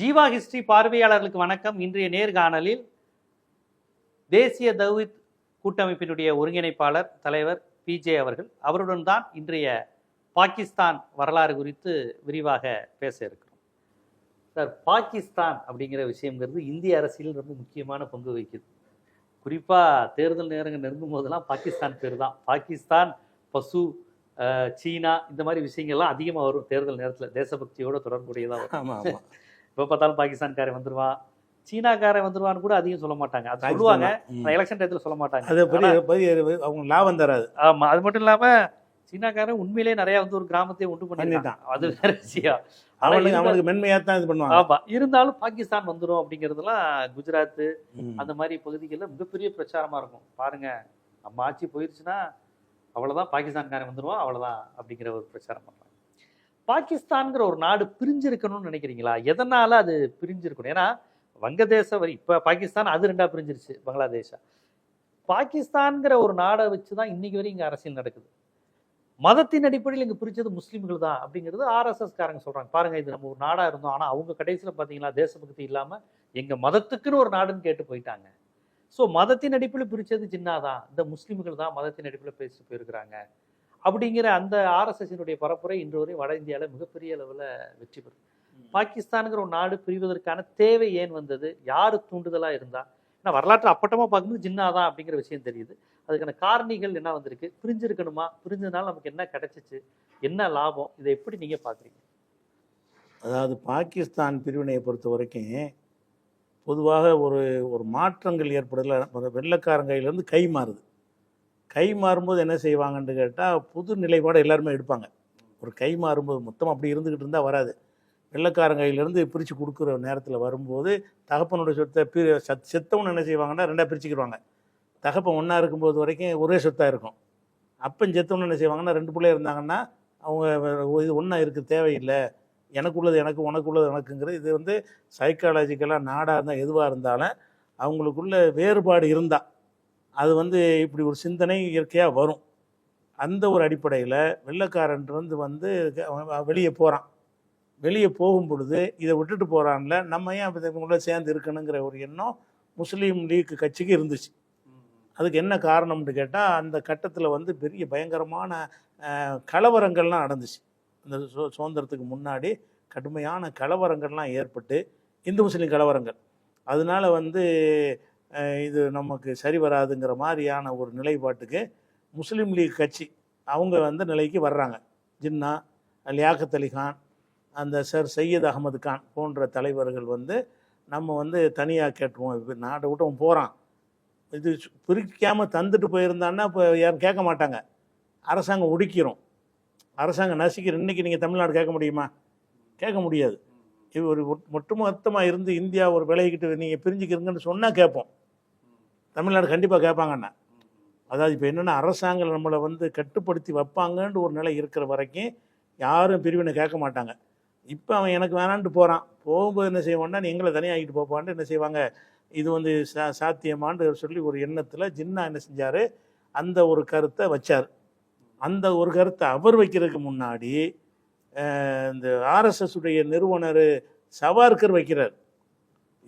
Jeeva history பார்வையாளர்களுக்கு வணக்கம். இன்றைய நேர்காணலில் தேசிய தௌஹித் கூட்டமைப்பினுடைய ஒருங்கிணைப்பாளர் தலைவர் பிஜே அவர்கள். அவருடன் தான் இன்றைய பாகிஸ்தான் வரலாறு குறித்து விரிவாக பேச இருக்கிறோம். சார் பாகிஸ்தான் அப்படிங்கிற விஷயங்கிறது இந்திய அரசியலில் ரொம்ப முக்கியமான பங்கு வகிக்குது. குறிப்பாக தேர்தல் நேரங்கள் நெருங்கும் போதெல்லாம் பாகிஸ்தான் பேர் தான். பாகிஸ்தான் பசு சீனா இந்த மாதிரி விஷயங்கள்லாம் அதிகமாக வரும் தேர்தல் நேரத்தில். தேசபக்தியோட தொடர்புடையதாக வரும். எப்போ பார்த்தாலும் பாகிஸ்தான்காரன் வந்துருவான் சீனாக்காரன் வந்துருவான்னு கூட அதிகம் சொல்ல மாட்டாங்க. அது சொல்லுவாங்க. எலெக்ஷன் டயத்தில் சொல்ல மாட்டாங்க. அது அவங்க லாபம் தராது ஆமா அது மட்டும் இல்லாம சீனாக்காரன் உண்மையிலேயே நிறைய வந்து ஒரு கிராமத்தை உண்டு பண்ணிட்டான். அது வேற விஷயம். ஆனா அவனுக்கு இருந்தா- அவனுக்கு மென்மையா தான் இது பண்ணுவாங்க. ஆமா இருந்தாலும் பாகிஸ்தான் வந்துரும் அப்படிங்கிறதுலாம் குஜராத். அந்த மாதிரி பகுதிகளில் மிகப்பெரிய பிரச்சாரமா இருக்கும். பாருங்க நம்ம ஆட்சி போயிருச்சுன்னா அவ்வளவுதான் பாகிஸ்தான்காரன் வந்துருவான் அவ்வளவுதான் அப்படிங்கிற ஒரு பிரச்சாரம் பண்றாங்க. பாகிஸ்தான்கிற ஒரு நாடு பிரிஞ்சிருக்கணும்னு நினைக்கிறீங்களா? எதனால அது பிரிஞ்சிருக்கணும்? ஏன்னா வங்கதேச வரி இப்போ பாகிஸ்தான் அது ரெண்டா பிரிஞ்சிருச்சு பங்களாதேஷா. பாகிஸ்தான்கிற ஒரு நாடை வச்சு தான் இன்னைக்கு வரையும் இங்கே அரசியல் நடக்குது. மதத்தின் அடிப்படையில் இங்கே பிரித்தது முஸ்லீம்கள் தான் அப்படிங்கிறது ஆர்எஸ்எஸ் காரங்க சொல்கிறாங்க பாருங்கள் இது நம்ம ஒரு நாடாக இருந்தோம். ஆனால் அவங்க கடைசியில் பார்த்தீங்களா தேசபக்தி இல்லாமல் எங்கள் மதத்துக்குன்னு ஒரு நாடுன்னு கேட்டு போயிட்டாங்க. ஸோ மதத்தின் அடிப்படையில் ஜின்னா தான் இந்த முஸ்லீம்கள் தான் மதத்தின் அடிப்படையில் பேசிட்டு போயிருக்கிறாங்க. அப்படிங்கிற அந்த ஆர்எஸ்எஸ்னுடைய பரப்புரை இன்று வரை வட இந்தியாவில் மிகப்பெரிய அளவில் வெற்றி பெறும் பாகிஸ்தானுங்கிற ஒரு நாடு பிரிவதற்கான தேவை ஏன் வந்தது? யாரு தூண்டுதலா இருந்தா? ஏன்னா வரலாற்று அப்பட்டமா பார்க்கும்போது ஜின்னாதான் அப்படிங்கிற விஷயம் தெரியுது. அதுக்கான காரணிகள் என்ன வந்திருக்கு? பிரிஞ்சிருக்கணுமா? பிரிஞ்சதுனால நமக்கு என்ன கிடைச்சிச்சு? என்ன லாபம்? இதை எப்படி நீங்க பாக்குறீங்க அதாவது பாகிஸ்தான் பிரிவினையை பொறுத்த வரைக்கும் பொதுவாக ஒரு ஒரு மாற்றங்கள் ஏற்படல. வெள்ளைக்காரன் கையிலேருந்து கை மாறுது. கை மாறும்போது என்ன செய்வாங்கன்னு கேட்டால் புது நிலைப்பாடு எல்லாருமே எடுப்பாங்க. ஒரு கை மாறும்போது மொத்தம் அப்படி இருந்துக்கிட்டு இருந்தால் வராது. வெள்ளைக்காரன் கையிலேருந்து பிரித்து கொடுக்குற நேரத்தில் வரும்போது தகப்பனோட சொத்தை பிரி சத் செத்தவன் என்ன செய்வாங்கன்னா ரெண்டாக பிரிச்சுக்கிடுவாங்க தகப்பன் ஒன்றா இருக்கும்போது வரைக்கும் ஒரே சொத்தாக இருக்கும். அப்பன் செத்தவன் என்ன செய்வாங்கன்னா ரெண்டு பிள்ளைய இருந்தாங்கன்னா அவங்க இது ஒன்றா இருக்க தேவையில்லை. எனக்குள்ளது எனக்கு உனக்குள்ளது எனக்குங்கிறது இது வந்து சைக்காலஜிக்கலாக நாடாக இருந்தால் எதுவாக இருந்தாலும் அவங்களுக்குள்ள வேறுபாடு இருந்தால் அது வந்து இப்படி ஒரு சிந்தனை இயற்கையாக வரும். அந்த ஒரு அடிப்படையில் வெள்ளக்காரன்றது வந்து வந்து வெளியே போகிறான் வெளியே போகும் பொழுது இதை விட்டுட்டு போகிறான்ல நம்ம ஏன் கூட இவங்களோட சேர்ந்து இருக்கணுங்கிற ஒரு எண்ணம் முஸ்லீம் லீக் கட்சிக்கு இருந்துச்சு. அதுக்கு என்ன காரணம்னு கேட்டால் அந்த கட்டத்தில் வந்து பெரிய பயங்கரமான கலவரங்கள்லாம் நடந்துச்சு. இந்த சு சுதந்திரத்துக்கு முன்னாடி கடுமையான கலவரங்கள்லாம் ஏற்பட்டு இந்து முஸ்லீம் கலவரங்கள். அதனால வந்து இது நமக்கு சரி வராதுங்கிற மாதிரியான ஒரு நிலைப்பாட்டுக்கு முஸ்லீம் லீக் கட்சி அவங்க வந்து நிலைக்கு வர்றாங்க. ஜின்னா லியாக்கத் அலி கான் அந்த சர் சையத் அகமது கான் போன்ற தலைவர்கள் வந்து நம்ம வந்து தனியாக கேட்டுருவோம். இப்போ நாட்டை விட்டவன் போகிறான் இது பிரிக்காமல் தந்துட்டு போயிருந்தான்னா இப்போ யாரும் கேட்க மாட்டாங்க. அரசாங்கம் ஒடுக்கிறோம் அரசாங்கம் நசிக்கிற இன்னைக்கு நீங்கள் தமிழ்நாடு கேட்க முடியுமா? கேட்க முடியாது. இது ஒரு ஒட்- ஒட்டுமொத்தமாக இருந்து இந்தியா ஒரு விலகிக்கிட்டு நீங்கள் பிரிஞ்சுக்கிறீங்கன்னு சொன்னால் கேட்போம். தமிழ்நாடு கண்டிப்பாக கேட்பாங்கண்ணா. அதாவது இப்போ என்னென்னா அரசாங்கம் நம்மளை வந்து கட்டுப்படுத்தி வைப்பாங்கன்ற ஒரு நிலை இருக்கிற வரைக்கும் யாரும் பிரிவினை கேட்க மாட்டாங்க. இப்போ அவன் எனக்கு வேணான்ட்டு போகிறான் போகும்போது என்ன செய்வான்னா நீ எங்களை தனியாகிட்டு போப்பான்ட்டு என்ன செய்வாங்க? இது வந்து சா சாத்தியமான்னு சொல்லி ஒரு எண்ணத்தில் ஜின்னா என்ன செஞ்சார்? அந்த ஒரு கருத்தை வச்சார். அந்த ஒரு கருத்தை அவர் வைக்கிறதுக்கு முன்னாடி இந்த ஆர்எஸ்எஸ் உடைய நிறுவனர் சவார்கர் வைக்கிறார்.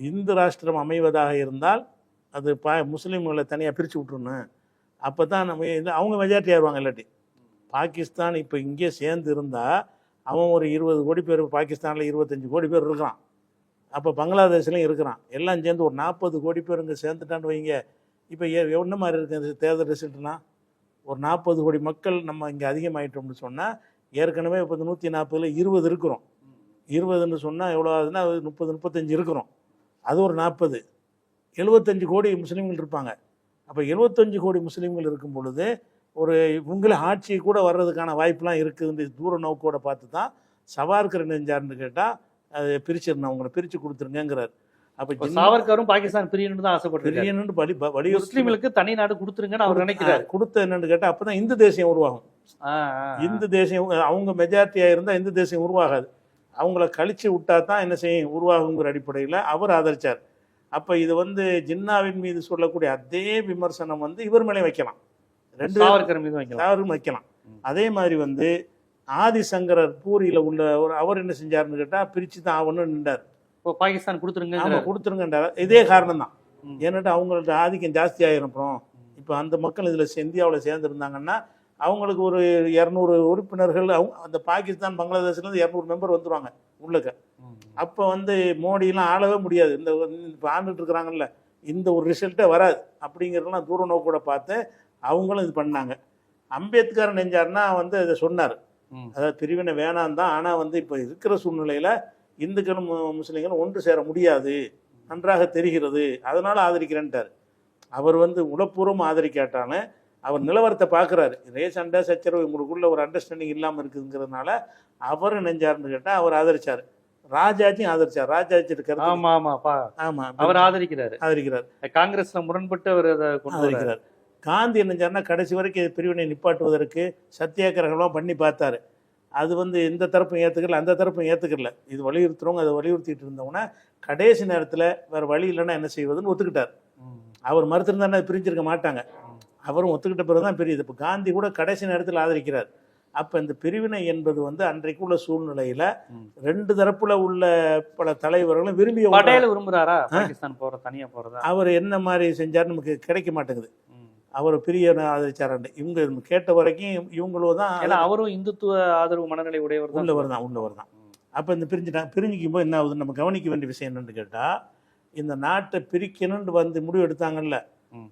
இந்து ராஷ்டிரம் அமைவதாக இருந்தால் அது பா முஸ்லீம்களை தனியாக பிரித்து விட்ருன்னு அப்போ தான் நம்ம இது அவங்க மெஜாரிட்டி ஆயிடுவாங்க இல்லாட்டி. பாகிஸ்தான் இப்போ இங்கே சேர்ந்து இருந்தால் அவன் ஒரு இருபது கோடி பேர் பாகிஸ்தானில் இருபத்தஞ்சி கோடி பேர் இருக்கிறான் அப்போ பங்களாதேஷ்லையும் இருக்கிறான் எல்லாம் சேர்ந்து ஒரு நாற்பது கோடி பேர் இங்கே சேர்ந்துட்டான்னு வைங்க. இப்போ என்ன மாதிரி இருக்கு இந்த தேர்தல் ரிசல்ட்னா? ஒரு நாற்பது கோடி மக்கள் நம்ம இங்கே அதிகமாகிட்டோம்னு சொன்னால் ஏற்கனவே இப்போ நூற்றி நாற்பதில் இருபது இருக்கிறோம். இருபதுன்னு சொன்னால் எவ்வளோ ஆகுதுன்னா அது முப்பது முப்பத்தஞ்சு இருக்கிறோம். அது ஒரு நாற்பது எழுபத்தஞ்சு கோடி முஸ்லீம்கள் இருப்பாங்க. அப்போ எழுபத்தஞ்சு கோடி முஸ்லீம்கள் இருக்கும் பொழுது ஒரு இவங்கள ஆட்சி கூட வர்றதுக்கான வாய்ப்புலாம் இருக்குதுன்னு தூர நோக்கோட பார்த்து தான் சவார்கர் நெஞ்சார்னு கேட்டால் அதை பிரிச்சிடணும் அவங்கள பிரித்து கொடுத்துருங்கிறார் அப்போ சாவர்கரும் பாகிஸ்தான் பிரியணும்னு தான் ஆசைப்பட்டிருக்காரு. பிரியணும்னு வலி வலியுறுத்தி முஸ்லீம்களுக்கு தனி நாடு கொடுத்துருங்கன்னு அவர் நினைக்கிறாரு. கொடுத்த என்னன்னு கேட்டால் அப்போ தான் இந்து தேசியம் உருவாகும். இந்து தேசியம் அவங்க மெஜாரிட்டியாக இருந்தால் இந்து தேசியம் உருவாகாது. அவங்கள கழிச்சு விட்டா தான் என்ன செய்யும் உருவாகுங்கிற அடிப்படையில் அவர் ஆதரிச்சார். அப்போ இது வந்து ஜின்னாவின் மீது சொல்லக்கூடிய அதே விமர்சனம் வந்து இவர் மேலே வைக்கலாம். ரெண்டு சாவர்கர் மீது வைக்கலாம். யாரும் வைக்கலாம். அதே மாதிரி வந்து ஆதிசங்கரர் பூரியில் உள்ள ஒரு அவர் என்ன செஞ்சாருன்னு கேட்டால் பிரித்து தான் ஆகணும்னு நின்றார். இப்போ பாகிஸ்தான் கொடுத்துருங்க ஆமா கொடுத்துருங்கன்றார். இதே காரணம் தான். ஏன்னாட்டு அவங்கள்ட்ட ஆதிக்கம் ஜாஸ்தி ஆயிரும் அப்புறம். இப்போ அந்த மக்கள் இதில் இந்தியாவில் சேர்ந்துருந்தாங்கன்னா அவங்களுக்கு ஒரு இரநூறு உறுப்பினர்கள் அவங்க அந்த பாகிஸ்தான் பங்களாதேஷ்லேருந்து இரநூறு மெம்பர் வந்துருவாங்க உள்ளக்க. அப்போ வந்து மோடியெல்லாம் ஆளவே முடியாது. இந்த இப்போ ஆண்டுட்டு இருக்கிறாங்கல்ல இந்த ஒரு ரிசல்ட்டே வராது. அப்படிங்கிறதெல்லாம் தூர நோக்கோட பார்த்து அவங்களும் இது பண்ணாங்க. அம்பேத்கர் நெஞ்சார்னா வந்து அதை சொன்னார். அதாவது பிரிவினை வேணாம் தான் ஆனால் வந்து இப்போ இருக்கிற சூழ்நிலையில் இந்துக்களும் முஸ்லீம்களும் ஒன்று சேர முடியாது. நன்றாக தெரிகிறது. அதனால் ஆதரிக்கிறேன்ட்டார். அவர் வந்து உளப்பூர்வம் ஆதரிக்காட்டாலும் அவர் நிலவரத்தை பார்க்குறாரு இதே சண்டை சச்சரவு உங்களுக்குள்ள ஒரு அண்டர்ஸ்டாண்டிங் இல்லாமல் இருக்குங்கிறதுனால அவர் நெஞ்சார்னு கேட்டால் அவர் ஆதரிச்சார். ராஜாஜியும் ஆதரிச்சார். ராஜாஜி இருக்கிறது ஆமா ஆமாப்பா ஆமாம் அவர் ஆதரிக்கிறாரு. ஆதரிக்கிறார். காங்கிரஸ்ல முரண்பட்டு அவர் அதை. ஆதரிக்கிறார். காந்தி என்ன செஞ்சாருன்னா கடைசி வரைக்கும் பிரிவினை நிப்பாட்டுவதற்கு சத்தியாகிரகம்லாம் பண்ணி பார்த்தாரு. அது வந்து இந்த தரப்பும் ஏற்றுக்கல அந்த தரப்பும் ஏற்றுக்கல இது வலியுறுத்துறவங்க அதை வலியுறுத்திட்டு இருந்தவங்கன்னா கடைசி நேரத்தில் வேறு வழி இல்லைன்னா என்ன செய்வதுன்னு ஒத்துக்கிட்டார். அவர் மறுத்திருந்தாருன்னா பிரிஞ்சிருக்க மாட்டாங்க. அவரும் ஒத்துக்கிட்ட பிறகு தான் பிரியுது. இப்போ காந்தி கூட கடைசி நேரத்தில் ஆதரிக்கிறார். அப்போ இந்த பிரிவினை என்பது வந்து அன்றைக்கு உள்ள சூழ்நிலையில். ரெண்டு தரப்புல உள்ள பல தலைவர்களும் விரும்பிய ஒன்றா- பட்டேல் விரும்புறாரா? பாகிஸ்தான் போற தனியா போறதா? அவர் என்ன மாதிரி செஞ்சார் நமக்கு கிடைக்க மாட்டேங்குது. அவர் பிரிய ஆதரிச்சாராண்டு இவங்க கேட்ட வரைக்கும் இவங்களும் தான் ஏன்னா அவரும் இந்துத்துவ ஆதரவு மனநிலை உடையவர் உள்ளவர் தான் உள்ளவர் தான். அப்போ இந்த பிரிஞ்சுட்டாங்க பிரிஞ்சிக்கும் போது என்ன ஆகுது நம்ம கவனிக்க வேண்டிய விஷயம் என்னன்னு கேட்டால் இந்த நாட்டை பிரிக்கணும்னு வந்து முடிவு எடுத்தாங்கல்ல.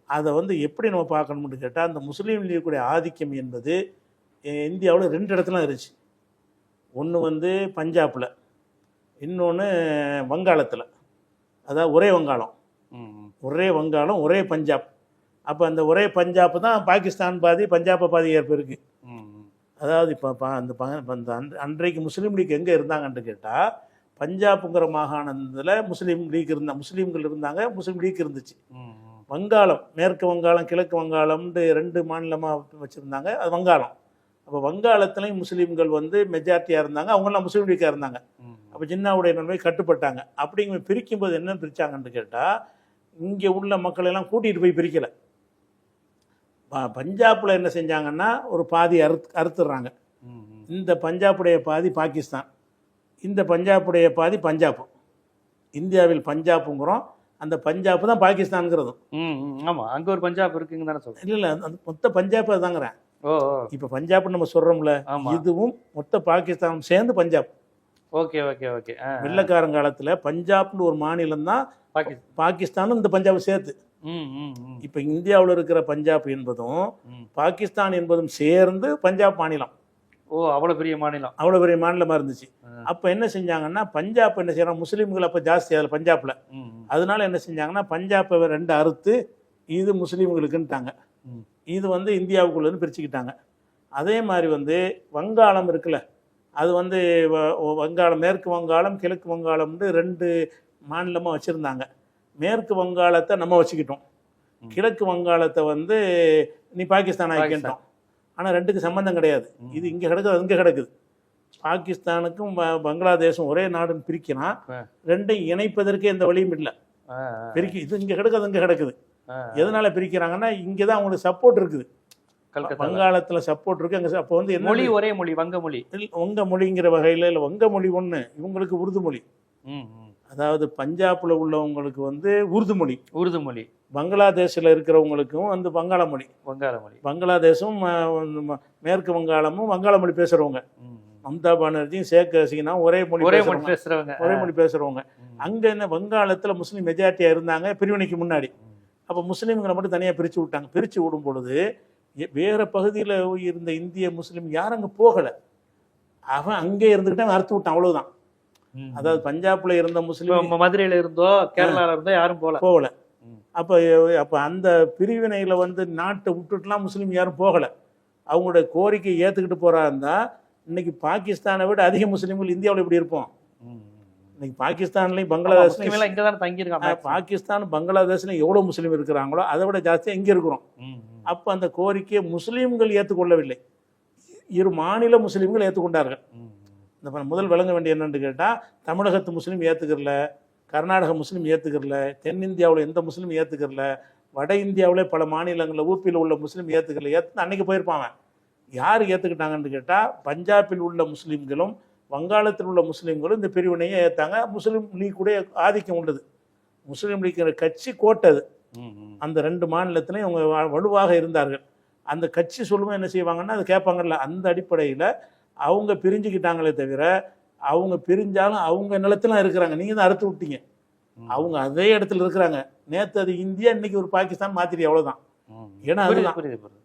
அதை வந்து எப்படி நம்ம பார்க்கணும்னு கேட்டால் அந்த முஸ்லீம் லீக்குடைய ஆதிக்கம் என்பது இந்தியாவில் ரெண்டு இடத்துல இருந்துச்சு. ஒன்று வந்து பஞ்சாபில் இன்னொன்று வங்காளத்தில். அதாவது ஒரே வங்காளம். ஒரே வங்காளம் ஒரே பஞ்சாப். அப்போ அந்த ஒரே பஞ்சாப் தான் பாகிஸ்தான் பாதி பஞ்சாபை பாதி ஏற்ப இருக்கு. ம், ம். அதாவது இப்போ அந்த அந்த அன்- அன்றைக்கு முஸ்லீம் லீக் எங்கே இருந்தாங்கன்னு கேட்டால் பஞ்சாப்புங்கிற மாகாணத்தில் முஸ்லீம் லீக் இருந்தா முஸ்லீம்கள் இருந்தாங்க முஸ்லீம் லீக் இருந்துச்சு. வங்காளம் மேற்கு வங்காளம் கிழக்கு வங்காளம்னு ரெண்டு மாநிலமாக வச்சுருந்தாங்க அது வங்காளம். அப்போ வங்காளத்துலேயும் முஸ்லீம்கள் வந்து மெஜாரிட்டியாக இருந்தாங்க. அவங்கெல்லாம் முஸ்லீம் லீக்காக இருந்தாங்க. அப்போ ஜின்னாவுடைய நன்மை கட்டுப்பட்டாங்க. அப்படிங்க பிரிக்கும்போது என்ன பிரிச்சாங்கன்னு கேட்டால் இங்கே உள்ள மக்களை எல்லாம் கூட்டிகிட்டு போய் பிரிக்கலை. பஞ்சாப்பில் என்ன செஞ்சாங்கன்னா ஒரு பாதி அறுத் அறுத்துடுறாங்க. இந்த பஞ்சாபுடைய பாதி பாகிஸ்தான். இந்த பஞ்சாபுடைய பாதி பஞ்சாப் இந்தியாவில் பஞ்சாப்புங்கிறோம் அந்த பஞ்சாப் தான் பாகிஸ்தான்ங்கிறதும். ம், ம். ஆமா அங்க ஒரு பஞ்சாப் இருக்குங்க தானே சொல்றேன் இல்லை இல்லை மொத்த பஞ்சாப் ஓ. இப்போ பஞ்சாப்னு நம்ம சொல்கிறோம்ல ஆமா. இதுவும் மொத்த பாகிஸ்தானும் சேர்ந்து பஞ்சாப். Okay okay okay. ஆ, வெள்ளக்காரங்காலத்தில் பஞ்சாப்னு ஒரு மாநிலம் தான் பாகிஸ்தான் பாகிஸ்தானும் இந்த பஞ்சாப் சேர்த்து. இப்போ இந்தியாவில் இருக்கிற பஞ்சாப் என்பதும். பாகிஸ்தான் என்பதும் சேர்ந்து பஞ்சாப் மாநிலம். ஓ அவ்வளவு பெரிய மாநிலம். அவ்வளோ பெரிய மாநிலமாக இருந்துச்சு. அப்போ என்ன செஞ்சாங்கன்னா பஞ்சாப் என்ன செய்யறாங்க முஸ்லீம்கள் அப்போ ஜாஸ்தி அதில் பஞ்சாப்ல. அதனால என்ன செஞ்சாங்கன்னா பஞ்சாப்பை ரெண்டு அறுத்து இது முஸ்லீம்களுக்குன்ட்டாங்க. இது வந்து இந்தியாவுக்குள்ளேருந்து பிரிச்சுக்கிட்டாங்க. அதே மாதிரி வந்து வங்காளம் இருக்குல்ல அது வந்து வங்காளம் மேற்கு வங்காளம் கிழக்கு வங்காளம்னு ரெண்டு மாநிலமாக வச்சுருந்தாங்க. மேற்கு வங்காளத்தை நம்ம வச்சுக்கிட்டோம். கிழக்கு வங்காளத்தை வந்து நீ பாகிஸ்தான் ஆக்கிட்டோம் ஆனால் ரெண்டுக்கு சம்மந்தம் கிடையாது. இது இங்கே கிடக்குது அது இங்கே கிடக்குது. பாகிஸ்தானுக்கும் பங்களாதேஷும் ஒரே நாடுன்னு பிரிக்கிறான் ஆ. ரெண்டையும் இணைப்பதற்கு எந்த வழியும் இல்லை. பிரிக்க இது இங்கே கிடக்குது இங்கே கிடக்குது. எதனால பிரிக்கிறாங்கன்னா இங்கே தான் அவங்களுக்கு சப்போர்ட் இருக்குது. வங்காளத்தில் சப்போர்ட் இருக்கு. அங்கே அப்போ வந்து என்ன மொழி ஒரே மொழி வங்க மொழி. வங்க மொழிங்கிற வகையில் இல்லை வங்க மொழி ஒன்று இவங்களுக்கு உருது மொழி. அதாவது பஞ்சாப்ல உள்ளவங்களுக்கு வந்து உருது மொழி. உருது மொழி. பங்களாதேஷில் இருக்கிறவங்களுக்கும் வந்து வங்காள மொழி. வங்காள மொழி. பங்களாதேஷும் மேற்கு வங்காளமும் வங்காள மொழி பேசுகிறவங்க ம். மம்தா பானர்ஜியும் ஷேக் ஹசீனா ஒரே மொழி ஒரே மொழி பேசுறவங்க. பேசுறவங்க. ஒரே மொழி பேசுகிறவங்க ம். அங்கே என்ன வங்காளத்தில் முஸ்லீம் மெஜாரிட்டியாக இருந்தாங்க பிரிவினைக்கு முன்னாடி. அப்போ முஸ்லீம்களை மட்டும் தனியாக பிரித்து விட்டாங்க. பிரித்து விடும் பொழுது வேற பகுதியில் இருந்த இந்திய முஸ்லீம் யாரும் அங்கே போகலை. அவன் அங்கே இருந்துக்கிட்டு அறுத்து விட்டான் அவ்வளவுதான். ம். அதாவது பஞ்சாப்ல இருந்த முஸ்லீம் மதுரையில இருந்தோ கேரளால இருந்தோ யாரும் போகல. ம். அப்போ அப்போ அந்த பிரிவினையில் வந்து நாட்டை விட்டுட்டுலாம் முஸ்லீம் யாரும் போகலை. அவங்களுடைய கோரிக்கை ஏற்றுக்கிட்டு போறா இருந்தா இன்னைக்கு பாகிஸ்தானை விட அதிக முஸ்லீம்கள் இந்தியாவில் எப்படி இருப்போம். இன்னைக்கு பாகிஸ்தான்லையும் பங்களாதேஷ்லையும் முஸ்லிம் எல்லாம் இங்கதானே தங்கி இருக்காங்க பாகிஸ்தான் பங்களாதேஷ்லையும் எவ்வளோ முஸ்லீம் இருக்கிறாங்களோ அதை விட ஜாஸ்தியாக இங்கே இருக்கிறோம். அப்போ அந்த கோரிக்கையை முஸ்லீம்கள் ஏற்றுக்கொள்ளவில்லை. இரு மாநில முஸ்லீம்கள் ஏற்றுக்கொண்டார்கள். இந்த முதல் விளங்க வேண்டிய என்னன்னு கேட்டால் தமிழகத்து முஸ்லீம் ஏற்றுக்கிறல கர்நாடக முஸ்லீம் ஏற்றுக்கிறல தென்னிந்தியாவில் எந்த முஸ்லீம் ஏற்றுக்கிறல வட இந்தியாவிலே பல மாநிலங்களில் ஊப்பியில் உள்ள முஸ்லீம் ஏற்றுக்கல ஏற்று அன்னைக்கு போயிருப்பாங்க யார் ஏற்றுக்கிட்டாங்கன்னு கேட்டால் பஞ்சாபில் உள்ள முஸ்லீம்களும் வங்காளத்தில் உள்ள முஸ்லீம்களும் இந்த பிரிவினையை ஏற்றாங்க முஸ்லீம் லீக் கூட ஆதிக்கம் உள்ளது முஸ்லீம் லீக் கட்சி கோட்டது. அந்த ரெண்டு மாநிலத்திலையும் அவங்க வ- வலுவாக இருந்தார்கள். அந்த கட்சி சொல்லும்போது என்ன செய்வாங்கன்னா அது கேட்பாங்கல்ல அந்த அடிப்படையில் அவங்க பிரிஞ்சுக்கிட்டாங்களே தவிர அவங்க பிரிஞ்சாலும் அவங்க நிலத்துல இருக்கிறாங்க. நீங்கள் தான் அறுத்து விட்டீங்க. அவங்க அதே இடத்துல இருக்கிறாங்க. நேற்று அது இந்தியா இன்னைக்கு ஒரு பாகிஸ்தான் மாத்திரி அவ்வளோதான். ஏன்னா.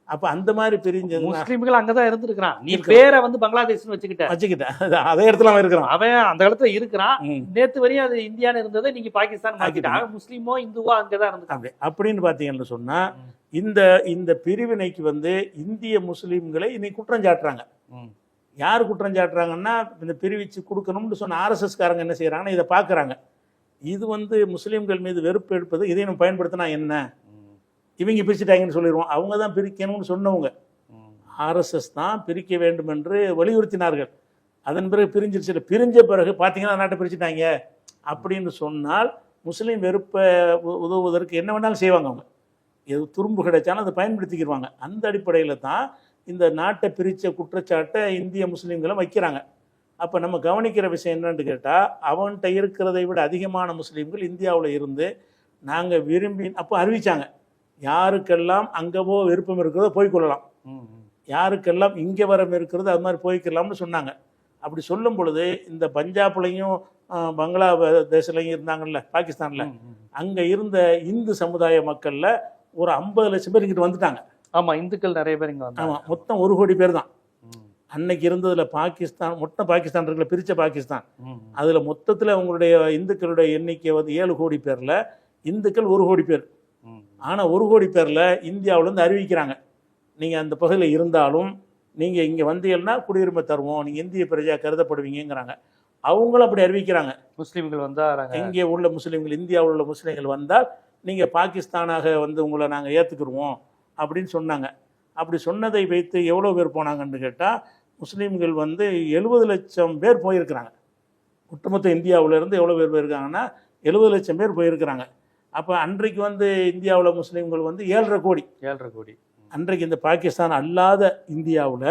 அப்போ அந்த மாதிரி பிரிஞ்சது முஸ்லிம்கள் அங்கதான் இருந்திருக்கிறான் நீ. பேரை வந்து பங்களாதேஷ்னு வச்சுக்கிட்ட வச்சுக்கிட்டேன் அது இடத்துல அவன் இருக்கிறான் அவன் அந்த இடத்துல இருக்கிறான். நேத்து வரையும் அது இந்தியான்னு இருந்ததை நீங்க பாகிஸ்தான் மாத்திட்டாங்க முஸ்லீமோ இந்துவோ அங்கதான் அப்படி அப்படின்னு பார்த்தீங்கன்னு சொன்னா. இந்த இந்த பிரிவினைக்கு வந்து இந்திய முஸ்லீம்களை இன்னைக்கு குற்றம் சாட்டுறாங்க. யார் குற்றம் சாட்டுறாங்கன்னா இந்த பிரிவிச்சு கொடுக்கணும்னு சொன்ன ஆர்எஸ்எஸ் காரங்க என்ன செய்றாங்கன்னா இதை பார்க்குறாங்க இது வந்து முஸ்லீம்கள் மீது வெறுப்பு எடுப்பது இதை நம்ம பயன்படுத்தினா என்ன. இவங்க பிரிச்சுட்டாங்கன்னு சொல்லிடுவோம். அவங்க தான் பிரிக்கணும்னு சொன்னவங்க. ஆர்எஸ்எஸ் தான் பிரிக்க வேண்டும் என்று வலியுறுத்தினார்கள். அதன் பிறகு பிரிஞ்சிருச்சு. பிரிஞ்ச பிறகு பார்த்தீங்கன்னா நாட்டை பிரிச்சுட்டாங்க. அப்படின்னு சொன்னால் முஸ்லீம் வெறுப்பை உ- உதவுவதற்கு என்ன வேணாலும் செய்வாங்க அவங்க. எது துரும்பு கிடைச்சாலும் அதை பயன்படுத்திக்கிடுவாங்க அந்த அடிப்படையில் தான் இந்த நாட்டை பிரித்த குற்றச்சாட்டை இந்திய முஸ்லீம்களும் வைக்கிறாங்க. அப்போ நம்ம கவனிக்கிற விஷயம் என்னன்னு கேட்டால் அவன்கிட்ட இருக்கிறதை விட அதிகமான முஸ்லீம்கள் இந்தியாவில் இருந்து நாங்கள் விரும்பி அப்போ அறிவித்தாங்க யாருக்கெல்லாம் அங்கவோ விருப்பம் இருக்கிறதோ போய் கொள்ளலாம் ம். ம். யாருக்கெல்லாம் இங்கே வரம் இருக்கிறது அது மாதிரி போய்க்கலாம்னு சொன்னாங்க அப்படி சொல்லும் பொழுது இந்த பஞ்சாப்லையும் பங்களாதேஷ்லையும் இருந்தாங்கல்ல பாகிஸ்தானில். அங்கே இருந்த இந்து சமுதாய மக்களில் ஒரு ஐம்பது லட்சம் பேர் இங்கிட்டு வந்துட்டாங்க ஆமா இந்துக்கள் நிறைய பேர் இங்க வந்தாங்க ஆமாம் மொத்தம் ஒரு கோடி பேர் தான். அன்னைக்கு இருந்ததுல பாகிஸ்தான் மொத்தம் பாகிஸ்தான் இருக்குல்ல பிரித்த பாகிஸ்தான். அதில் மொத்தத்தில் அவங்களுடைய இந்துக்களுடைய எண்ணிக்கை வந்து ஏழு கோடி பேரில் இந்துக்கள் ஒரு கோடி பேர். ஆனால் ஒரு கோடி பேரில் இந்தியாவிலேருந்து அறிவிக்கிறாங்க. நீங்கள் அந்த பகுதியில் இருந்தாலும் நீங்கள் இங்கே வந்தீங்கன்னா குடியுரிமை தருவோம் நீங்கள் இந்திய பிரஜையாக கருதப்படுவீங்கங்கிறாங்க. அவங்களும் அப்படி அறிவிக்கிறாங்க. முஸ்லிம்கள் வந்தா நாங்க இங்கே உள்ள முஸ்லீம்கள் இந்தியாவில் உள்ள முஸ்லீம்கள் வந்தால் நீங்கள் பாகிஸ்தானாக வந்து உங்களை நாங்கள் ஏற்றுக்குருவோம் அப்படின்னு சொன்னாங்க. அப்படி சொன்னதை வைத்து எவ்வளோ பேர் போனாங்கன்னு கேட்டால் முஸ்லீம்கள் வந்து எழுபது லட்சம் பேர் போயிருக்கிறாங்க. ஒட்டுமொத்த இந்தியாவுல இருந்து எவ்வளோ பேர் போயிருக்காங்கன்னா எழுபது லட்சம் பேர் போயிருக்கிறாங்க. அப்போ அன்றைக்கு வந்து இந்தியாவில் முஸ்லீம்கள் வந்து ஏழரை கோடி. ஏழரை கோடி. அன்றைக்கு இந்த பாகிஸ்தான் அல்லாத இந்தியாவில்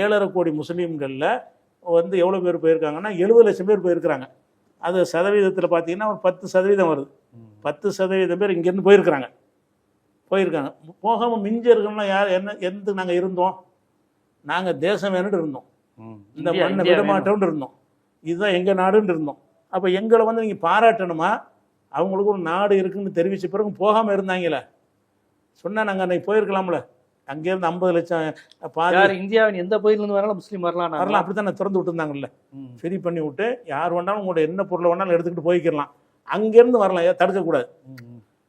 ஏழரை கோடி முஸ்லீம்களில் வந்து எவ்வளோ பேர் போயிருக்காங்கன்னா எழுபது லட்சம் பேர் போயிருக்கிறாங்க. அது சதவீதத்தில் பார்த்தீங்கன்னா ஒரு பத்து சதவீதம் வருது. பத்து சதவீதம் பேர் இங்கேருந்து போயிருக்கிறாங்க. போயிருக்காங்க. போகாமல் மிஞ்ச இருக்கணும்னா யார் என்ன எந்த நாங்கள் இருந்தோம்? நாங்கள் தேசம் வேணுட்டு இருந்தோம். இந்த மண்ணை இந்தியா விட வேணும். மாட்டோம்னு இருந்தோம். இதுதான் எங்கள் நாடுன்னு இருந்தோம். அப்போ எங்களை வந்து நீங்கள் பாராட்டணுமா? அவங்களுக்கு ஒரு நாடு இருக்குன்னு தெரிவித்த பிறகு போகாமல் இருந்தாங்களே. சொன்னால் நாங்கள் அன்னைக்கு போயிருக்கலாம்ல. அங்கேருந்து ஐம்பது லட்சம் பாதி இந்தியாவின் எந்த பகுதியில இருந்து வரலாம் முஸ்லீம் வரலாம். வரலாம் அப்படி தான் திறந்து விட்டுருந்தாங்கல்ல. ஃப்ரீ பண்ணி விட்டு யார் வேணாலும் உங்களோட என்ன பொருளை வேணாலும் எடுத்துக்கிட்டு போய்க்கிடலாம். அங்கேருந்து வரலாம். ஏன் தடுக்கக்கூடாது.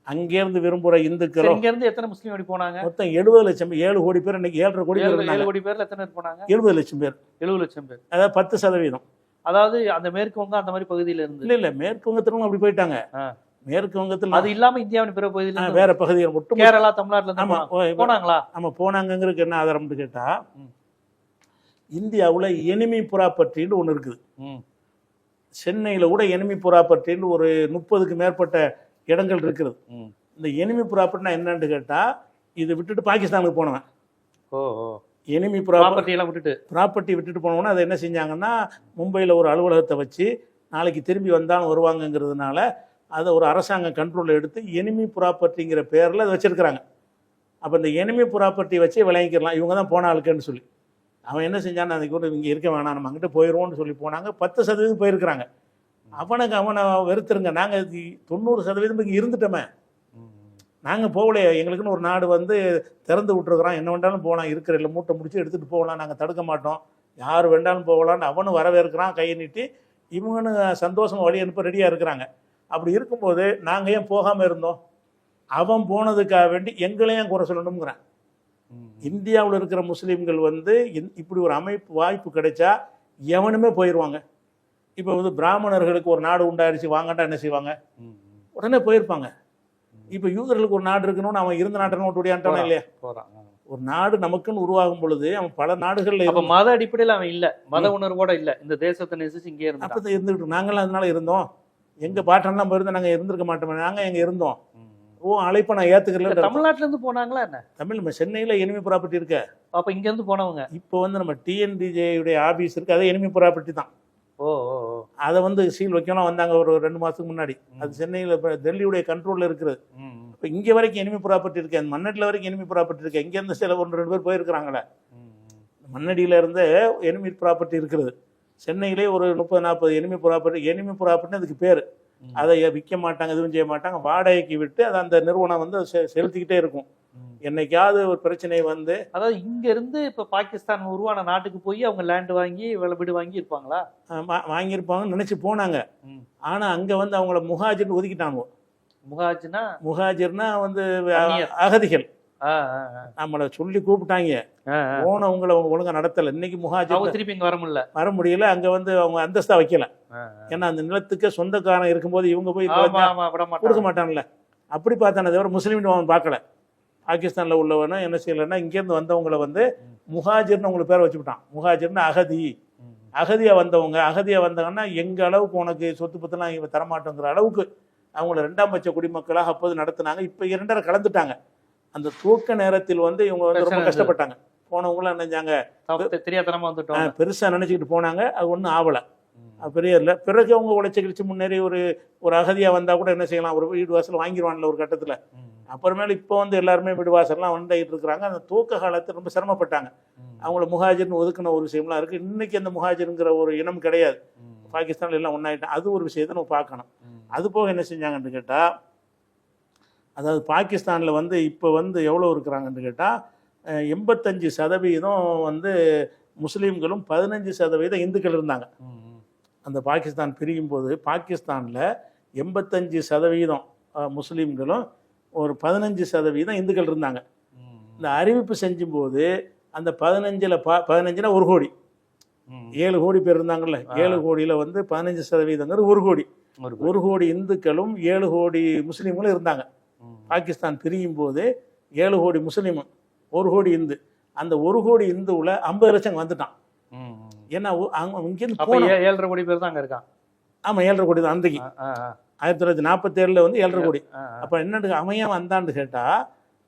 அங்கேருந்து விரும்புகிற இந்துக்களோ இங்க இருந்து எத்தனை முஸ்லீம் அப்படி போனாங்க? மொத்தம் எழுபது லட்சம் பேர், ஏழு கோடி பேர் இன்னைக்கு ஏழரை கோடி பேர் ஏழு கோடி பேர்ல எத்தனை பேர் போனாங்க? எழுபது லட்சம் பேர். எழுபது லட்சம் பேர். அதாவது பத்து சதவீதம். அதாவது அந்த மேற்கு வங்கம் அந்த மாதிரி பகுதியில இருந்து இல்ல இல்ல மேற்கு வங்கத்திலும் அப்படி போயிட்டாங்க. மேற்கு வங்கத்தில் அது இல்லாம இந்தியாவின் பிற பகுதியில வேற பகுதிகள் மட்டும் கேரளா தமிழ்நாட்டுல ஆமா போனாங்க. போனாங்களா நம்ம போனாங்கிறதுக்கு என்ன ஆதாரம்னு கேட்டா. இந்தியாவுல எனிமி புறாப்பட்டின்னு ஒன்று இருக்குது. சென்னையில கூட எனிமி புறாப்பட்டின்னு ஒரு முப்பதுக்கு மேற்பட்ட இடங்கள் இருக்குது. இந்த எனிமி புறாப்பட்டினா என்னன்னு கேட்டா இதை விட்டுட்டு பாகிஸ்தானுக்கு போனவன் ஓ எனிமி புறா ப்ராப்பர்ட்டி எல்லாம் விட்டுட்டு. ப்ராப்பர்ட்டி விட்டுட்டு போனவொன்னே அதை என்ன செஞ்சாங்கன்னா மும்பையில் ஒரு அலுவலகத்தை வச்சு நாளைக்கு திரும்பி வந்தாலும் வருவாங்கங்கிறதுனால அதை ஒரு அரசாங்கம் கண்ட்ரோலில் எடுத்து எனிமி ப்ராப்பர்ட்டிங்கிற பேரில் அதை வச்சுருக்கிறாங்க. அப்போ இந்த எனிமி ப்ராப்பர்ட்டி வச்சே விளங்கிக்கலாம். இவங்க தான் போன ஆளுக்குன்னு சொல்லி. அவன் என்ன செஞ்சான்? அதுக்கு கூட இங்கே இருக்க வேணாம். நம்ம அங்கிட்ட போயிடுவோம்னு சொல்லி போனாங்க. பத்து சதவீதம் போயிருக்கிறாங்க. அவனுக்கு அவனை வெறுத்துருங்க. நாங்கள் தொண்ணூறு சதவீதம் இங்கே இருந்துட்டோமே. நாங்கள் போகலையே எங்களுக்குன்னு ஒரு நாடு வந்து திறந்து விட்டுருக்குறோம் என்ன வேண்டாலும் போகலாம் இருக்கிற இல்லை மூட்டை முடிச்சு எடுத்துகிட்டு போகலாம் நாங்கள் தடுக்க மாட்டோம். யார் வேண்டாலும் போகலான்னு அவனும் வரவேற்கிறான் கையை நீட்டி. இவங்கன்னு சந்தோஷமா வழி அனுப்ப ரெடியாக இருக்கிறாங்க. அப்படி இருக்கும்போது நாங்கள் ஏன் போகாமல் இருந்தோம்? அவன் போனதுக்காக வேண்டி எங்களையும் குறை சொல்லணுங்கிறான். இந்தியாவில் இருக்கிற முஸ்லீம்கள் வந்து இப்படி ஒரு அமைப்பு வாய்ப்பு கிடைச்சா எவனுமே போயிடுவாங்க இப்போ வந்து பிராமணர்களுக்கு ஒரு நாடு உண்டாயிருச்சு வாங்கட்டா என்ன செய்வாங்க. உடனே போயிருப்பாங்க. இப்போ யூதர்களுக்கு ஒரு நாடு இருக்கணும்னு அவன் இருந்த நாட்டை விட்டு ஓடியான்ட்டானா இல்லையா? போறான் ஆ. ஒரு நாடு நமக்குன்னு உருவாகும் பொழுது அவன் பல நாடுகள்ல அப்ப இருந்து மத அடிப்படையில அவன் இல்ல. மத உணர்வோட இல்ல. இந்த தேசத்தை நேசிச்சு இங்கே இருந்தான் அப்பதான் இருந்துகிட்டு நாங்களாம் அதனால இருந்தோம்? எங்க பாட்டெல்லாம் போயிருந்தா நாங்க இருந்திருக்க மாட்டோமே நாங்க எங்க இருந்தோம்? ஓ அழைப்பை நான் ஏத்துக்கல தமிழ்நாட்டுல இருந்து போனாங்களா என்ன? தமிழ் நம்ம சென்னையில எனிமி ப்ராப்பர்ட்டி இருக்க. அப்ப இங்க இருந்து போனவங்க. இப்போ வந்து நம்ம டிஎன்டிஜேயுடைய ஆபீஸ் இருக்கு. அதே எனிமி ப்ராப்பர்ட்டி தான். ஓ ஓ. அதை வந்து சீல் வைக்கலாம் வந்தாங்க ஒரு ரெண்டு மாதத்துக்கு முன்னாடி. அது சென்னையில் இப்போ டெல்லியுடைய கண்ட்ரோலில் இருக்குது. ம், இப்போ இங்கே வரைக்கும் எனிமி ப்ராப்பர்ட்டி இருக்கு. அந்த மண்ணடியில் வரைக்கும் எனிமி ப்ராப்பர்ட்டி இருக்கு. இங்கேருந்து சில ஒன்று ரெண்டு பேர் போயிருக்கிறாங்களே. மண்ணடியில இருந்தே எனிமி ப்ராப்பர்ட்டி இருக்கிறது சென்னையிலே ஒரு முப்பது நாற்பது எனிமி ப்ராப்பர்ட்டி எனிமி ப்ராப்பர்ட்டி அதுக்கு பேர். அதை விற்க மாட்டாங்க எதுவும் செய்ய மாட்டாங்க. வாடகைக்கு விட்டு அதை அந்த நிறுவனம் வந்து செலுத்திக்கிட்டே இருக்கும். என்னைக்காவது ஒரு பிரச்சனை வந்து அதாவது இங்க இருந்து இப்ப பாகிஸ்தான் உருவான நாட்டுக்கு போய் அவங்க லேண்ட் வாங்கி வேலை வீடு வாங்கி இருப்பாங்களா? வாங்கியிருப்பாங்கன்னு நினச்சி போனாங்க. ம். ஆனால் அங்கே வந்து அவங்கள முஹாஜிர்னு ஒதுக்கிட்டாங்க. முகாஜ்னா முஹாஜிர்னா வந்து. அகதிகள். நம்மளை சொல்லி கூப்பிட்டாங்க. போனவங்களை அவங்க ஒழுங்கா நடத்தல. இன்னைக்கு முஹாஜிர் திருப்பி இங்க வர முடியல. வர முடியல. அங்க வந்து அவங்க அந்தஸ்தா வைக்கல. ஏன்னா அந்த நிலத்துக்கு சொந்தக்காரன் இருக்கும்போது இவங்க போய் கொடுக்க மாட்டான்ல. அப்படி பார்த்தானே தவிர முஸ்லீம் அவன் பார்க்கல. பாகிஸ்தான்ல உள்ளவன என்ன செய்யலைன்னா இங்கேருந்து வந்தவங்கள வந்து முஹாஜிர்னு அவங்களுக்கு பேரை வச்சுக்கிட்டான் முஹாஜிர்னு அகதி. ம். அகதியா வந்தவங்க அகதியா வந்தாங்கன்னா எங்க அளவுக்கு உனக்கு சொத்து பத்தெல்லாம் இவ தரமாட்டோங்கிற அளவுக்கு அவங்கள ரெண்டாம் பட்ச குடிமக்களாக அப்போது நடத்துனாங்க. இப்போ இரண்டரை கலந்துட்டாங்க. அந்த தூக்க நேரத்தில் வந்து இவங்க வந்து ரொம்ப கஷ்டப்பட்டாங்க. போனவங்களாம் நினைஞ்சாங்க. தெரியாதனமா வந்துட்டோம். பெருசா நினைச்சுக்கிட்டு போனாங்க. அது ஒன்றும் ஆகலை பெரிய இல்லை பிறகு அவங்க உழைச்சி கிழிச்சு முன்னேறி ஒரு ஒரு அகதியா வந்தா கூட என்ன செய்யலாம் ஒரு வீடு வாசல் வாங்கிடுவான்ல ஒரு கட்டத்துல. அப்புறமேல இப்போ வந்து எல்லாருமே வீடு வாசல்லாம் வந்துட்டு இருக்கிறாங்க அந்த தூக்க காலத்தில் ரொம்ப சிரமப்பட்டாங்க. அவங்கள முஹாஜிர்னு ஒதுக்குன ஒரு விஷயம்லாம் இருக்கு இன்னைக்கு அந்த முஹாஜிருங்கிற ஒரு இனம் கிடையாது. பாகிஸ்தான்ல எல்லாம் ஒன்றாயிட்டான் அது ஒரு விஷயத்தை நம்ம பார்க்கணும். அது போக என்ன செஞ்சாங்கன்னு கேட்டா அதாவது பாகிஸ்தான்ல வந்து இப்போ வந்து எவ்வளோ இருக்கிறாங்கன்னு கேட்டா அஹ், எண்பத்தஞ்சு சதவீதம் வந்து முஸ்லீம்களும் பதினஞ்சு சதவீதம் இந்துக்கள் இருந்தாங்க. அந்த பாகிஸ்தான் பிரியும் போது பாகிஸ்தானில் எண்பத்தஞ்சு சதவீதம் முஸ்லீம்களும் ஒரு பதினஞ்சு சதவீதம் இந்துக்கள் இருந்தாங்க. இந்த அறிவிப்பு செஞ்சும்போது அந்த பதினஞ்சில் ப பதினஞ்சுனா ஒரு கோடி. ஏழு கோடி பேர் இருந்தாங்கல்ல. ஏழு கோடியில் வந்து பதினஞ்சு சதவீதங்கிறது ஒரு கோடி ஒரு கோடி இந்துக்களும் ஏழு கோடி முஸ்லீம்களும் இருந்தாங்க. பாகிஸ்தான் பிரியும் போது ஏழு கோடி முஸ்லீமும் ஒரு கோடி இந்து அந்த ஒரு கோடி இந்துவில் ஐம்பது லட்சம் வந்துட்டான். ஏன்னா அவங்க இங்கேருந்து ஏழரை கோடி பேர் தான் அங்க இருக்கான். ஆமாம் ஏழரை கோடி தான் அன்றைக்கு. ஆயிரத்தி தொள்ளாயிரத்தி நாற்பத்தேழில் வந்து ஏழரை கோடி. அப்போ என்னன்னு அவன் வந்தான்னு கேட்டா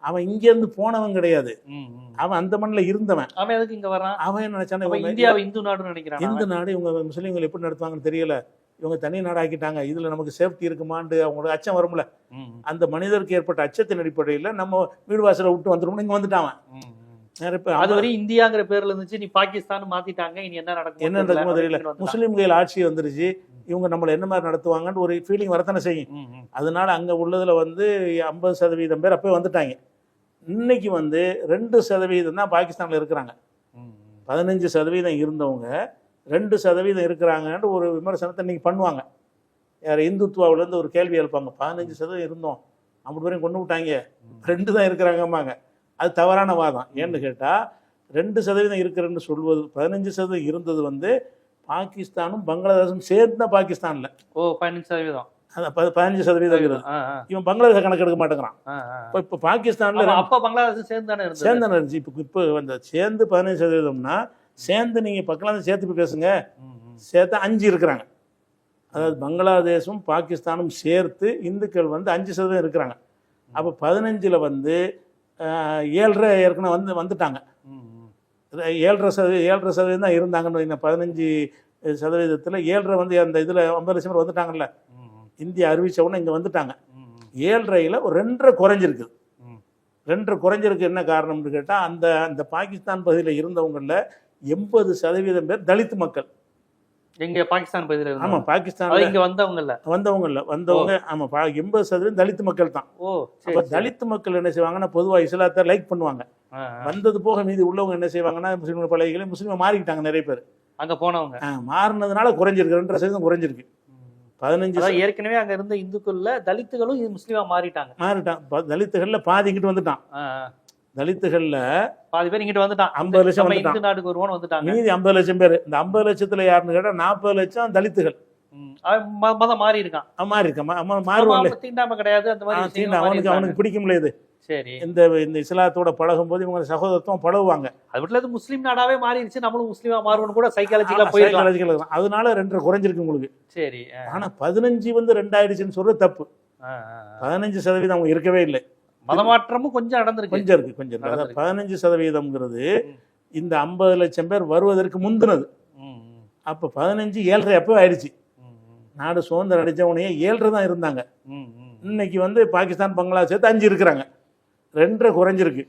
அவன் இங்கேருந்து போனவன் கிடையாது. அவன் அந்த மண்ணில் இருந்தவன். அவன் எதுக்கு இங்க வர்றான்? அவன் நினைச்சானே இந்தியாவை இந்து நாடுன்னு நினைக்கிறான் இந்து நாடு இவங்க முஸ்லீம்கள் எப்படி நடத்துவாங்கன்னு தெரியல. இவங்க தனி நாடாக்கிட்டாங்க. இதுல நமக்கு சேஃப்டி இருக்குமான்னு அவங்களுக்கு அச்சம் வரும்ல. அந்த மனிதருக்கு ஏற்பட்ட அச்சத்தின் அடிப்படையில் நம்ம வீடு வாசலை விட்டு வந்துட்டோம்னு இங்க வந்துட்டான் இப்ப அது வரையும் இந்தியாங்கிற பேர்ல இருந்துச்சு நீ பாகிஸ்தான் மாத்திட்டாங்க இனி என்ன நடக்கும் என்ன நடக்குமோ தெரியல. முஸ்லீம்கள் ஆட்சி வந்துருச்சு இவங்க நம்மளை என்ன மாதிரி நடத்துவாங்கன்னு ஒரு ஃபீலிங் வரத்தானே செய்யும். அதனால அங்க உள்ளதுல வந்து ஐம்பது சதவீதம் பேர் அப்பவே வந்துட்டாங்க. இன்னைக்கு வந்து ரெண்டு சதவீதம் தான் பாகிஸ்தான்ல இருக்கிறாங்க. பதினஞ்சு சதவீதம் இருந்தவங்க ரெண்டு சதவீதம் இருக்கிறாங்கன்னு ஒரு விமர்சனத்தை இன்னைக்கு பண்ணுவாங்க. யார் இந்துத்துவாவிலேருந்து ஒரு கேள்வி எழுப்பாங்க பதினஞ்சு சதவீதம் இருந்தோம் ஐம்பது பேரையும் கொண்டு விட்டாங்க. ரெண்டு தான் இருக்கிறாங்கம்பாங்க. அது தவறான வாதம். ஏன்னு கேட்டால் ரெண்டு சதவீதம் இருக்கிறன்னு சொல்வது பதினஞ்சு சதவீதம் இருந்தது வந்து பாகிஸ்தானும் பங்களாதேஷும் சேர்ந்த பாகிஸ்தானில். ஓ பதினஞ்சு சதவீதம். பதினஞ்சு சதவீதம் இருக்குது. இவன் பங்களாதேஷ கணக்கு எடுக்க மாட்டேங்கிறான். இப்போ இப்போ பாகிஸ்தானில் அப்ப பங்களாதேஷ் சேர்ந்து தானே இருந்தது. சேர்ந்து இருந்துச்சு. இப்போ இப்போ அந்த சேர்ந்து பதினஞ்சு சதவீதம்னா சேர்ந்து நீங்கள் பக்கம்லாம் சேர்த்து போய் பேசுங்க. சேர்த்தா அஞ்சு இருக்கிறாங்க. அதாவது பங்களாதேஷும் பாகிஸ்தானும் சேர்த்து இந்துக்கள் வந்து அஞ்சு சதவீதம் இருக்கிறாங்க. அப்போ பதினஞ்சில் வந்து ஏழரை ஏற்கனவே வந்து வந்துட்டாங்க. ஏழரை சதவீதம் ஏழரை சதவீதம் தான் இருந்தாங்கன்னு வைங்க. பதினஞ்சு சதவீதத்தில் ஏழரை வந்து அந்த இதில் ஐம்பது லட்சம் பேர் வந்துட்டாங்கல்ல. இந்தியா அறிவித்த உடனே இங்கே வந்துட்டாங்க. ஏழரையில் ஒரு ரெண்டரை குறைஞ்சிருக்குது ரெண்டரை குறைஞ்சிருக்கு என்ன காரணம்னு கேட்டால் அந்த அந்த பாகிஸ்தான் பகுதியில் இருந்தவங்களில் எண்பது சதவீதம் பேர் தலித் மக்கள். எங்க பாகிஸ்தான் பகுதியில அது பாகிஸ்தானில் இங்க வந்தவங்கல்ல வந்தவங்கல்ல வந்தவங்க ஆமாம் பா எண்பது சதவீதம் தலித் மக்கள் தான். ஓ. தலித் மக்கள் என்ன செய்வாங்கன்னா பொதுவாக இஸ்லாத்தை லைக் பண்ணுவாங்க. வந்தது போக மீதி உள்ளவங்க என்ன செய்வாங்கன்னா முஸ்லீம் பழகிகளை முஸ்லீமை மாறிக்கிட்டாங்க நிறைய பேர். அங்க போனவங்க. மாறினதுனால குறைஞ்சிருக்கு ரெண்டரை சதவீதம் குறைஞ்சிருக்கு. பதினஞ்சு ஏற்கனவே அங்க இருந்த இந்துக்கள்ல தலித்துகளும் முஸ்லீமா மாறிட்டாங்க. மாறிட்டான் தலித்துகள்ல பாதி இங்கிட்டு வந்துட்டான். தலித்துகள்ல பாதி பேர் இங்கிட்டு வந்துட்டான். ஐம்பது லட்சம் வந்துட்டான். இந்து நாட்டுக்கு வருவோம்னு வந்துட்டாங்க. மீதி ஐம்பது லட்சம் பேர். இந்த ஐம்பது லட்சத்துல யாருன்னு கேட்டா நாற்பது லட்சம் தலித்துகள். மதம் மாறி இருக்கான். மாறி இருக்கான். ம- அவன் ஆமா, மாறுவான்ல. அப்ப தீண்டாமை கிடையாது. அந்த மாதிரி ஆ, விஷயங்கள் தீண்டா, மாறி அவனுக்கு. அவனுக்கு பிடிக்க முடியாது. சரி. இந்த இந்த இஸ்லாத்தோட பழகும் போது இவங்க சகோதரத்துவம் பழகுவாங்க. அது விட்டுல அது முஸ்லீம் நாடாவே மாறிடுச்சு. நம்மளும் முஸ்லீமா மாறுவோம்னு கூட சைக்காலஜிக்கலா இருக்கும். அதனால ரெண்டரை குறைஞ்சிருக்கு உங்களுக்கு. சரி ஆனா பதினஞ்சு வந்து ரெண்டாயிடுச்சுன்னு சொல்றது தப்பு. பதினஞ்சு சதவீதம் அவங்க இருக்கவே இல்லை. மதமாற்றமும் கொஞ்சம் நடந்திருக்கு. கொஞ்சம் இருக்கு கொஞ்சம். அதாவது. பதினஞ்சு சதவீதம்ங்கிறது. இந்த ஐம்பது லட்சம் பேர் வருவதற்கு முந்தினது. அப்போ பதினஞ்சு ஏழரை அப்போ ஆயிடுச்சு. நாடு சுதந்திரம் அடிச்ச உடனே ஏழரை தான் இருந்தாங்க. இன்னைக்கு வந்து பாகிஸ்தான் பங்களாதேஷ் சேர்த்து அஞ்சு இருக்கிறாங்க. ரெண்டரை குறைஞ்சிருக்கு.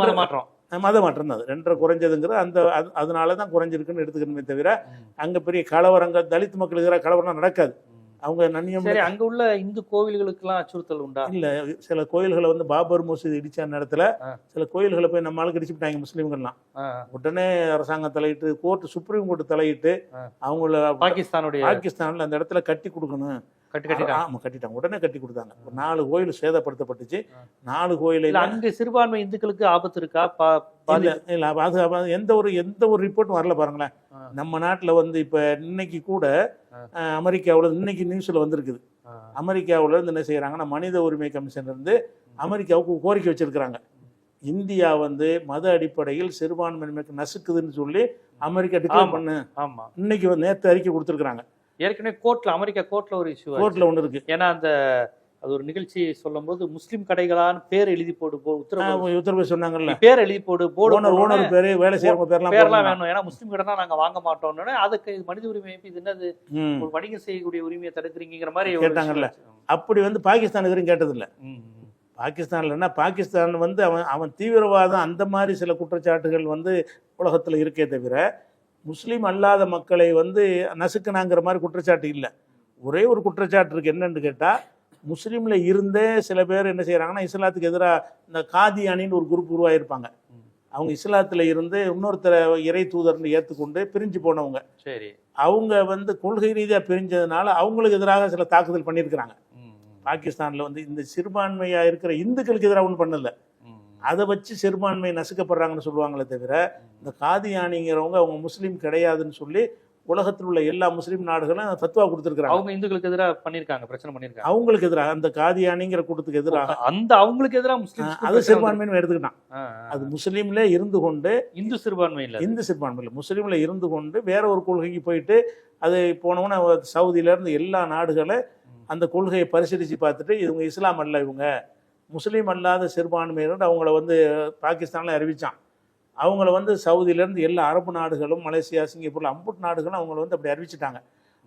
மத மாற்றம் மத மாற்றம் தான். ரெண்டரை குறைஞ்சதுங்கிறது அந்த அது அதனால தான் குறைஞ்சிருக்குன்னு எடுத்துக்கணுமே தவிர அங்கே பெரிய கலவரங்கள் தலித் மக்களுக்கு எதிராக கலவரம் நடக்காது. அவங்க நன்னியம் சரி அங்க உள்ள இந்து கோவில்களுக்கெல்லாம் அச்சுறுத்தல் உண்டா? இல்ல சில கோயில்களை வந்து பாபர் மசூதி இடிச்ச நேரத்துல ஆ. சில கோயில்களை போய் நம்ம ஆளுக்கு இடிச்சுட்டாங்க முஸ்லீம்கள்லாம். உடனே அரசாங்கம் தலையிட்டு கோர்ட் சுப்ரீம் கோர்ட் தலையிட்டு. அவங்கள பாகிஸ்தானுடைய பாகிஸ்தான்ல அந்த இடத்துல கட்டி கொடுக்கணும். கட்டு கட்டிட்டாங்க ஆமா கட்டிட்டாங்க. உடனே கட்டி கொடுத்தாங்க. ஒரு நாலு கோயில் சேதப்படுத்தப்பட்டுச்சு. நாலு கோயில அங்க சிறுபான்மை இந்துக்களுக்கு ஆபத்து இருக்கா? இல்ல அது எந்த ஒரு எந்த ஒரு ரிப்போர்ட்டும் வரல பாருங்களேன். நம்ம நாட்டுல வந்து இப்ப இன்னைக்கு கூட அமெரிக்காவுல இன்னைக்கு நியூஸ்ல வந்திருக்குது. அமெரிக்காவுல இருந்து என்ன செய்யறாங்கன்னா மனித உரிமை கமிஷன்ல இருந்து அமெரிக்காவுக்கு கோரிக்கை வச்சிருக்கிறாங்க. இந்தியா வந்து மத அடிப்படையில் சிறுபான்மையினருக்கு நசுக்குதுன்னு சொல்லி அமெரிக்கா டிக்ளேர். பண்ணு. ஆமா. இன்னைக்கு வந்து நேத்து அறிக்கை கொடுத்துருக்காங்க ஏற்கனவே கோர்ட்ல அமெரிக்கா கோர்ட்ல ஒரு இஷ்யூ கோர்ட்ல ஒண்ணு இருக்கு. ஏன்னா அந்த அது ஒரு நிகழ்ச்சி சொல்லும்போது முஸ்லிம் கடைகளான்னு பேர் எழுதி போடு போ உத்தரவு உத்தரவு சொன்னாங்கல்ல பேர் எழுதி போடு போர்டு ஓனர் ஓனர் பேரு வேலை செய்யறவங்க பேர்லாம் பேர்லாம். வேணும் ஏன்னா முஸ்லீம் கடை தான் நாங்க வாங்க மாட்டோம்னு அதுக்கு மனித உரிமை இது என்னது. ஒரு வணிகம் செய்யக்கூடிய உரிமையை தடுக்கிறீங்கிற மாதிரி கேட்டாங்கல்ல. அப்படி வந்து பாகிஸ்தான் எதிரும் கேட்டதில்ல ம், ம். பாகிஸ்தான்ல என்ன பாகிஸ்தான் வந்து அவன் அவன் தீவிரவாதம் அந்த மாதிரி சில குற்றச்சாட்டுகள் வந்து உலகத்துல இருக்கே தவிர முஸ்லீம் அல்லாத மக்களை வந்து நசுக்குனாங்கிற மாதிரி குற்றச்சாட்டு இல்லை ஒரே ஒரு குற்றச்சாட்டு இருக்கு என்னன்னு கேட்டா முஸ்லீம்ல இருந்தே சில பேர் என்ன செய்யறாங்கன்னா இஸ்லாத்துக்கு எதிராக இந்த காதியானின்னு ஒரு குரூப் உருவாயிருப்பாங்க. ம். அவங்க இஸ்லாத்துல இருந்து இன்னொருத்தரை இறை தூதர்னு ஏத்துக்கொண்டு பிரிஞ்சு போனவங்க. சரி. அவங்க வந்து கொள்கை ரீதியா பிரிஞ்சதுனால அவங்களுக்கு எதிராக சில தாக்குதல் பண்ணியிருக்கிறாங்க. பாகிஸ்தான்ல வந்து இந்த சிறுபான்மையா இருக்கிற இந்துக்களுக்கு எதிராக ஒன்றும் பண்ணல. அதை வச்சு சிறுபான்மை நசுக்கப்படுறாங்கன்னு சொல்லுவாங்களே தவிர இந்த காதியானிங்கிறவங்க அவங்க முஸ்லீம் கிடையாதுன்னு சொல்லி உலகத்தில் உள்ள எல்லா முஸ்லீம் நாடுகளும் ஃபத்வா கொடுத்துருக்காங்க அவங்க இந்துக்களுக்கு எதிராக பண்ணிருக்காங்க பிரச்சனை பண்ணிருக்காங்க. அவங்களுக்கு எதிராக அந்த காதியானிங்கிற கூட்டத்துக்கு எதிராக. அந்த அவங்களுக்கு எதிராக முஸ்லீம் அது சிறுபான்மைன்னு எடுத்துக்கிட்டான். அது முஸ்லீம்ல இருந்து கொண்டு இந்து சிறுபான்மை இல்ல இந்து சிறுபான்மையில் முஸ்லீம்ல இருந்து கொண்டு வேற ஒரு கொள்கைக்கு போயிட்டு அது போனவொன்னே சவுதியில இருந்து எல்லா நாடுகளை அந்த கொள்கையை பரிசீலித்து பார்த்துட்டு இவங்க இஸ்லாம் அல்ல இவங்க. முஸ்லீம் அல்லாத சிறுபான்மையினர் அவங்கள வந்து பாகிஸ்தானில் அறிவிச்சான். அவங்கள வந்து சவுதியிலேருந்து எல்லா அரபு நாடுகளும் மலேசியா சிங்கப்பூர்ல அம்புட் நாடுகளும் அவங்கள வந்து அப்படி அறிவிச்சிட்டாங்க.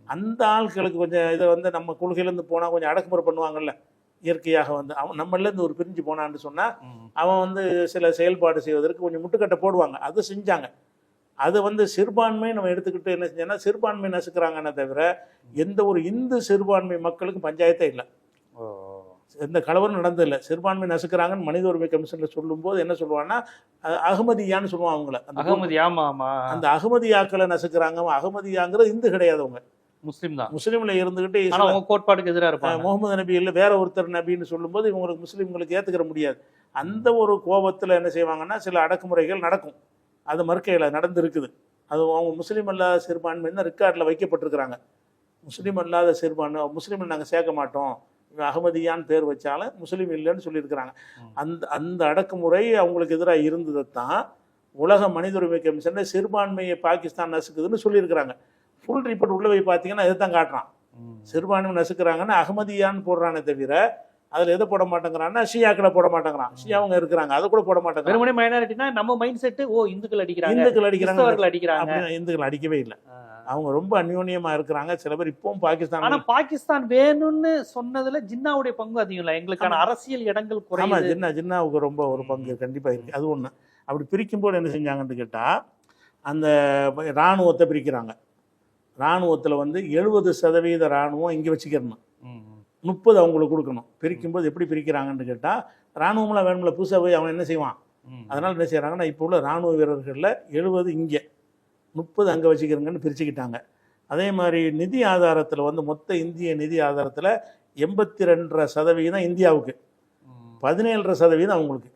அந்த ஆட்களுக்கு கொஞ்சம் இதை வந்து நம்ம கொள்கையிலேருந்து போனால் கொஞ்சம் அடக்குமுறை பண்ணுவாங்கல்ல? இயற்கையாக வந்து. அவன் நம்மளேருந்து ஒரு பிரிஞ்சு போனான்னு சொன்னால் அவன் வந்து சில செயல்பாடு செய்வதற்கு கொஞ்சம் முட்டுக்கட்டை போடுவாங்க. அது செஞ்சாங்க. அது வந்து சிறுபான்மை நம்ம எடுத்துக்கிட்டு என்ன செஞ்சோன்னா சிறுபான்மை நசுக்கிறாங்கன்னே தவிர எந்த ஒரு இந்து சிறுபான்மை மக்களுக்கும் பஞ்சாயத்தே இல்லை. எந்த கலவரம் நடந்ததில்லை. சிறுபான்மை நசுக்கிறாங்கன்னு மனித உரிமை கமிஷனில் சொல்லும்போது என்ன சொல்லுவான்னா அஹ், அகமதியான்னு சொல்லுவான் அவங்கள. அந்த அகமதி ஆமா ஆமா. அந்த அகமதியாக்களை நசுக்கிறாங்க அகமதியாங்கிறது இந்து கிடையாது அவங்க. முஸ்லீம் தான். முஸ்லீம்ல இருந்துகிட்டு அவங்க கோட்பாடுக்கு எதிராக இருப்பாங்க. முகமது நபி இல்லை வேற ஒருத்தர் நபின்னு சொல்லும்போது இவங்களுக்கு முஸ்லீம்களுக்கு ஏற்றுக்கிற முடியாது. அந்த ஒரு கோபத்தில் என்ன செய்வாங்கன்னா சில அடக்குமுறைகள் நடக்கும். அது மறுக்கையில் நடந்திருக்குது. அது அவங்க முஸ்லீம் அல்லாத சிறுபான்மைன்னு ரெக்கார்டில் வைக்கப்பட்டிருக்கிறாங்க. முஸ்லீம் அல்லாத சிறுபான்மை முஸ்லீம் நாங்கள் சேர்க்க மாட்டோம். அகமதியான்னு பேர் வச்சாலும் முஸ்லீம் இல்லைன்னு சொல்லியிருக்கிறாங்க. அந்த அந்த அடக்குமுறை அவங்களுக்கு எதிராக இருந்ததை தான் உலக மனித உரிமை கமிஷனில் சிறுபான்மையை பாகிஸ்தான் நசுக்குதுன்னு சொல்லியிருக்கிறாங்க ஃபுல் ரிப்போர்ட் உள்ள போய் பார்த்தீங்கன்னா இதை தான் காட்டுறான். சிறுபான்மை நசுக்கிறாங்கன்னா அகமதியான்னு போடுறானே தவிர அதில் எதை போட மாட்டேங்கிறான்னா ஷியாக்களை போட மாட்டேங்கிறான். ஷியாவங்க இருக்கிறாங்க. அதை கூட போட மாட்டேங்கிறான். வெறுமனே மைனாரிட்டினா நம்ம மைண்ட் செட் ஓ இந்துக்கள் அடிக்கிறாங்க. இந்துக்கள் அடிக்கிறாங்க. அடிக்கிறாங்க. இந்துக்கள் அடிக்கவே இல்லை. அவங்க ரொம்ப அந்யோன்யமா இருக்கிறாங்க. சில பேர் இப்பவும் ஆனா பாகிஸ்தான் பாகிஸ்தான் வேணும்னு சொன்னதுல ஜின்னாவுடைய பங்கு அதிகம் இல்ல. எங்களுக்கான. அரசியல் இடங்கள் ஆமா குறையுது ஜின்னா ஜின்னாவுக்கு ரொம்ப ஒரு பங்கு கண்டிப்பா இருக்கு. அது ஒண்ணு. அப்படி பிரிக்கும்போது என்ன செஞ்சாங்கன்னு கேட்டா அந்த இராணுவத்தை பிரிக்கிறாங்க. இராணுவத்துல வந்து எழுபது சதவீத இராணுவம் இங்க வச்சுக்கிறணும். முப்பது அவங்களுக்கு கொடுக்கணும். பிரிக்கும்போது எப்படி பிரிக்கிறாங்கன்னு கேட்டா இராணுவம்லாம் வேணும்ல புதுசா போய் அவன் என்ன செய்வான். அதனால் என்ன செய்கிறாங்கன்னா இப்போ உள்ள இராணுவ வீரர்களில் எழுபது இங்கே முப்பது அங்கே வச்சுக்கிறங்கன்னு பிரிச்சுக்கிட்டாங்க. அதே மாதிரி நிதி ஆதாரத்தில் வந்து மொத்த இந்திய நிதி ஆதாரத்தில் எண்பத்தி ரெண்டரை சதவீதம் இந்தியாவுக்கு. பதினேழரை சதவீதம் அவங்களுக்கு.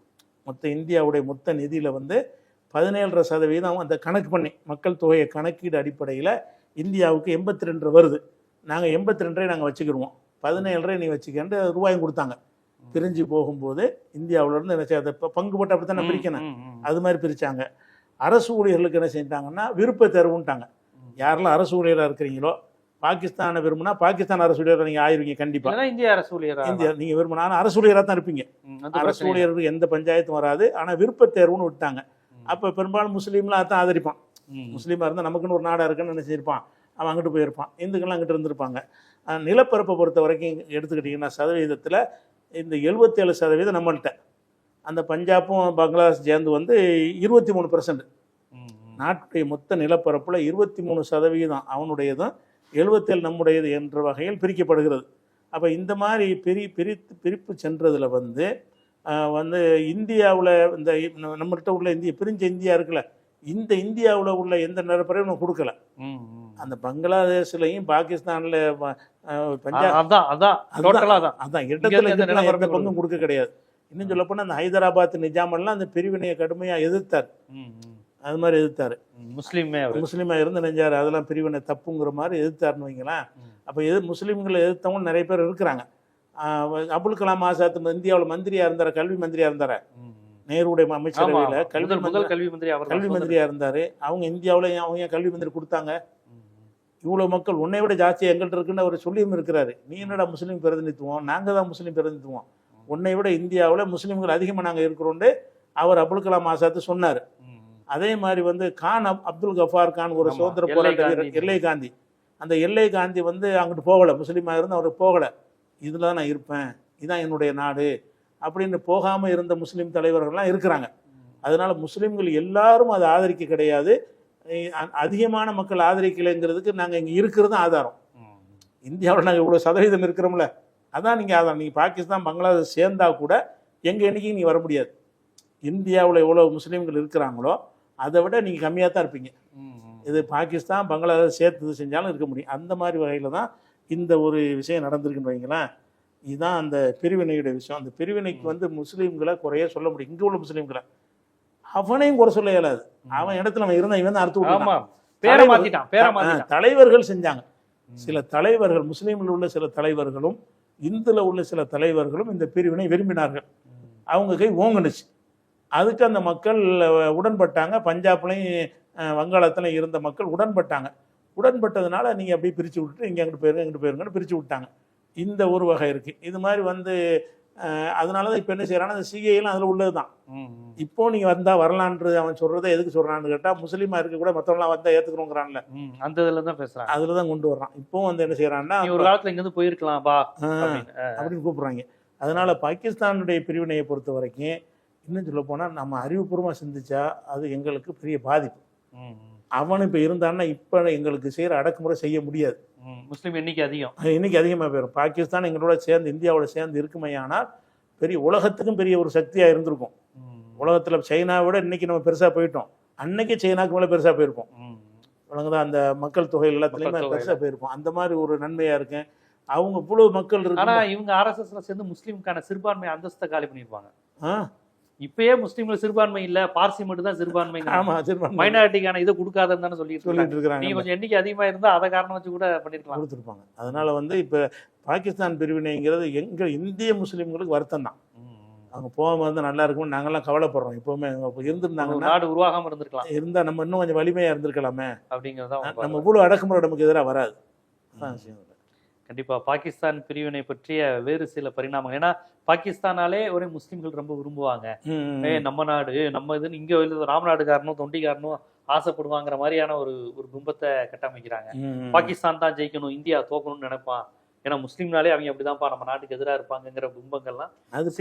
மொத்த இந்தியாவுடைய மொத்த நிதியில் வந்து பதினேழரை சதவீதம் அந்த கணக்கு பண்ணி மக்கள் தொகையை கணக்கீடு அடிப்படையில் இந்தியாவுக்கு எண்பத்தி ரெண்டு வருது. நாங்கள் எண்பத்தி ரெண்டரை நாங்கள் வச்சுக்கிடுவோம் பதினேழரை நீ வச்சுக்கன்ட்டு ரூபாயும் கொடுத்தாங்க. பிரிஞ்சு போகும்போது இந்தியாவுல இருந்து என்ன செய்ய அதை ப- பங்கு போட்டு அப்படி தானே பிரிக்கணும். அது மாதிரி பிரிச்சாங்க. அரசு ஊழியர்களுக்கு என்ன செஞ்சாங்கன்னா விருப்ப தேர்வுன்ட்டாங்க யாரெல்லாம் அரசு ஊழியராக இருக்கிறீங்களோ பாகிஸ்தானை விரும்பினா பாகிஸ்தான் அரசு ஊழியராக நீங்கள் ஆயிருவீங்க கண்டிப்பாக இந்திய அரசு ஊழியரா? இந்தியா நீங்கள் விரும்பினா அரசு ஊழியராக தான் இருப்பீங்க. அரசு. ஊழியர்களுக்கு எந்த பஞ்சாயத்தும் வராது. ஆனால் விருப்ப தேர்வுன்னு விட்டாங்க. அப்போ பெரும்பாலும் முஸ்லீம்லாம் அதான் ஆதரிப்பான். முஸ்லீமாக இருந்தால் நமக்குன்னு ஒரு நாடாக இருக்குன்னு நினச்சிருப்பான். அவன் அங்கிட்டு போயிருப்பான். இந்துக்கெல்லாம் அங்கிட்டு இருந்திருப்பாங்க. நிலப்பரப்பை பொறுத்த வரைக்கும் எடுத்துக்கிட்டிங்கன்னா சதவீதத்தில் இந்த எழுபத்தேழு சதவீதம் நம்மள்கிட்ட அந்த பஞ்சாப்பும் பங்களாதேஷ் சேர்ந்து வந்து இருபத்தி மூணு பர்சன்ட். நாட்டுடைய மொத்த நிலப்பரப்பில் இருபத்தி மூணு சதவீதம் அவனுடையதும் எழுபத்தேழு நம்முடையது என்ற வகையில் பிரிக்கப்படுகிறது. அப்போ இந்த மாதிரி பிரி பிரித்து பிரிப்பு சென்றதில் வந்து வந்து இந்தியாவில் இந்த நம்மகிட்ட உள்ள இந்திய பிரிஞ்ச இந்தியா இருக்குல்ல இந்த இந்தியாவில் உள்ள எந்த நிலப்பரையும் நம்ம கொடுக்கல. அந்த பங்களாதேஷ்லையும் பாகிஸ்தானில் பஞ்சாப் அதான் அதான் அதான். இங்க இடத்துல எந்த பங்கும் கொடுக்க கிடையாது. இன்னும் சொல்லப்போனால் அந்த ஹைதராபாத் நிஜாமெல்லாம் அந்த பிரிவினையை கடுமையாக எதிர்த்தார். அது மாதிரி எதிர்த்தார். முஸ்லீமே அவர். முஸ்லீமாக இருந்து நெஞ்சார் அதெல்லாம் பிரிவினை தப்புங்கிற மாதிரி எதிர்த்தாருன்னு வைங்களேன். அப்போ எது முஸ்லீம்களை எதிர்த்தவங்க நிறைய பேர் இருக்கிறாங்க. அபுல் கலாம் ஆசாத் இந்தியாவில் மந்திரியாக இருந்தார் கல்வி மந்திரியாக இருந்தார். நேருடைய அமைச்சரவையில். கல்வி முதல் கல்வி மந்திரி கல்வி மந்திரியாக இருந்தார். அவங்க இந்தியாவில் அவங்க கல்வி மந்திரி கொடுத்தாங்க? இவ்வளோ மக்கள் உன்னை விட ஜாஸ்தி எங்கள்கிட்ட இருக்குன்னு அவர் சொல்லியும் இருக்கிறாரு. நீ என்னடா முஸ்லீம் பிரதிநிதித்துவம்? நாங்கள் தான் முஸ்லீம் பிரதிநிதித்துவம். உன்னை விட இந்தியாவில் முஸ்லீம்கள் அதிகமாக நாங்கள் இருக்கிறோண்டு அவர் அபுல் கலாம் ஆசாத் சொன்னார். அதே மாதிரி வந்து கான் அப்- அப்துல் கஃபார் கான் ஒரு சுதந்திர போராட்ட. வீரர் எல்லை காந்தி. அந்த எல்லை காந்தி வந்து அங்கிட்டு போகலை. முஸ்லீமாக இருந்து அவர் போகலை. இதில் தான் நான் இருப்பேன். இதுதான் என்னுடைய நாடு. அப்படின்னு போகாமல் இருந்த முஸ்லீம் தலைவர்கள்லாம் இருக்கிறாங்க. அதனால முஸ்லீம்கள் எல்லாரும் அதை ஆதரிக்க கிடையாது. அதிகமான மக்கள் ஆதரிக்கலைங்கிறதுக்கு நாங்கள் இங்கே இருக்கிறது ஆதாரம். இந்தியாவில் நாங்கள் இவ்வளோ சதவீதம் இருக்கிறோம்ல அதான் நீங்கள் ஆதாரம். நீங்கள் பாகிஸ்தான் பங்களாதேஷ் சேர்ந்தா கூட எங்கள் எண்ணிக்கைக்கு நீங்கள் வர முடியாது. இந்தியாவில் எவ்வளோ முஸ்லீம்கள் இருக்கிறாங்களோ அதை விட நீங்கள் கம்மியாக தான் இருப்பீங்க. இது பாகிஸ்தான் பங்களாதேஷ் சேர்த்து செஞ்சாலும் இருக்க முடியும். அந்த மாதிரி வகையில் தான் இந்த ஒரு விஷயம் நடந்திருக்குன்னு வைங்களேன். இதுதான் அந்த பிரிவினையுடைய விஷயம். அந்த பிரிவினைக்கு வந்து முஸ்லீம்களை குறைய சொல்ல முடியும். இங்கே உள்ள முஸ்லீம்களை. அவனையும் குறை சொல்ல இயலாது. அவன் இடத்துல அவன் இருந்தான் இவன் தான் அறுத்து தலைவர்கள் செஞ்சாங்க. சில தலைவர்கள் முஸ்லீமில் உள்ள சில தலைவர்களும் இந்துல உள்ள சில தலைவர்களும் இந்த பிரிவினை விரும்பினார்கள். அவங்க கை ஓங்குனுச்சு. அதுக்கு அந்த மக்கள் உடன்பட்டாங்க. பஞ்சாப்லையும் வங்காளத்துலையும் இருந்த மக்கள் உடன்பட்டாங்க. உடன்பட்டதுனால நீங்கள் அப்படியே பிரித்து விட்டுட்டு இங்கே அங்கிட்டு போயிருங்க இங்கிட்டு போயிருங்கன்னு பிரித்து விட்டாங்க. இந்த ஒரு வகை இருக்குது இது மாதிரி வந்து அதனால தான் இப்போ என்ன செய்கிறாங்கன்னா அந்த சிஐலாம் அதில் உள்ளது தான். இப்போ நீங்கள் வந்தால் வரலான்றது அவன் சொல்கிறத எதுக்கு சொல்கிறான்னு கேட்டால் முஸ்லீமாக இருக்க கூட மற்றவங்களாம் வந்தால் ஏற்றுக்கணுங்கிறான்ல ம், அந்த இதுல தான் பேசுறாங்க. அதில் தான் கொண்டு வர்றான். இப்போவும் வந்து என்ன செய்கிறான்னா ஒரு காலத்துல இங்க இருந்து போயிருக்கலாம் பா அப்படின்னு. கூப்பிடுறாங்க. அதனால பாகிஸ்தானுடைய பிரிவினையை பொறுத்த வரைக்கும் இன்னும் சொல்ல போனால் நம்ம அறிவுபூர்வமாக சிந்திச்சா அது எங்களுக்கு பெரிய பாதிப்பு. அவன் இப்போ இருந்தான்னா இப்போ எங்களுக்கு செய்கிற அடக்குமுறை செய்ய முடியாது. முஸ்லீம் எண்ணிக்கை அதிகம். அது இன்னைக்கு அதிகமாக போயிடும் பாகிஸ்தான் எங்களோட சேர்ந்து இந்தியாவோட சேர்ந்து இருக்குமையானால் பெரிய உலகத்துக்கும் பெரிய ஒரு சக்தியாக இருந்திருக்கும். உலகத்தில் சைனாவை விட இன்னைக்கு நம்ம பெருசாக போயிட்டோம். அன்னைக்கு சைனாக்கு மேலே பெருசாக போயிருக்கோம் ம். வழங்குதா அந்த மக்கள் தொகை எல்லாத்துலேயுமே. பெருசாக போயிருக்கும் அந்த மாதிரி ஒரு நன்மையாக இருக்கேன் அவங்க இவ்வளவு மக்கள் ஆனா இருக்கு இவங்க ஆர்எஸ்எஸ்ல சேர்ந்து முஸ்லீமுக்கான சிறுபான்மை அந்தஸ்தை காலி பண்ணிருப்பாங்க ஆ. இப்பயே முஸ்லீம்கள் சிறுபான்மை இல்ல பார்சி மட்டும் தான் சிறுபான்மை. சரி மைனாரிட்டிக்கான இதை கொடுக்காதுன்னு தானே சொல்லிட்டு இருக்காங்க. சொல்லிட்டு இருக்கிறாங்க. நீங்க கொஞ்சம் எண்ணிக்கை அதிகமா இருந்தா அதை காரணம் வச்சு கூட பண்ணிருக்கலாம். கொடுத்துருப்பாங்க. அதனால வந்து இப்போ பாகிஸ்தான் பிரிவினைங்கிறது எங்கள் இந்திய முஸ்லீம்களுக்கு வருத்தம் தான். அவங்க போகாம இருந்தால் நல்லா இருக்கும்னு நாங்கெல்லாம் கவலைப்படுறோம். ஒரு இருந்திருந்தாங்கன்னா நாடு உருவாகாம இருந்திருக்கலாம். இருந்தால் நம்ம இன்னும் கொஞ்சம் வலிமையாக இருந்திருக்கலாமே. அப்படிங்கறத நம்ம இவ்வளோ அடக்குமுறை நமக்கு எதிராக வராது. அதான் விஷயம் இதுல. கண்டிப்பா பாகிஸ்தான் பிரிவினை பற்றிய வேறு சில பரிணாமங்கள் ஏன்னா பாகிஸ்தானாலே ஒரே முஸ்லிம்கள் ரொம்ப விரும்புவாங்க ஏ நம்ம நாடு நம்ம இதுன்னு இங்க ராமநாடுகாரனும் தொண்டிக்காரனும் ஆசைப்படுவாங்கிற மாதிரியான ஒரு ஒரு பிம்பத்தை கட்டமைக்கிறாங்க. பாகிஸ்தான் தான் ஜெயிக்கணும் இந்தியா தோக்கணும்னு நினைப்பான் ஏன்னா முஸ்லீம்னாலே அவங்க அப்படிதான்ப்பா நம்ம நாட்டுக்கு எதிராக இருப்பாங்கங்கிற பிம்பங்கள்லாம் அது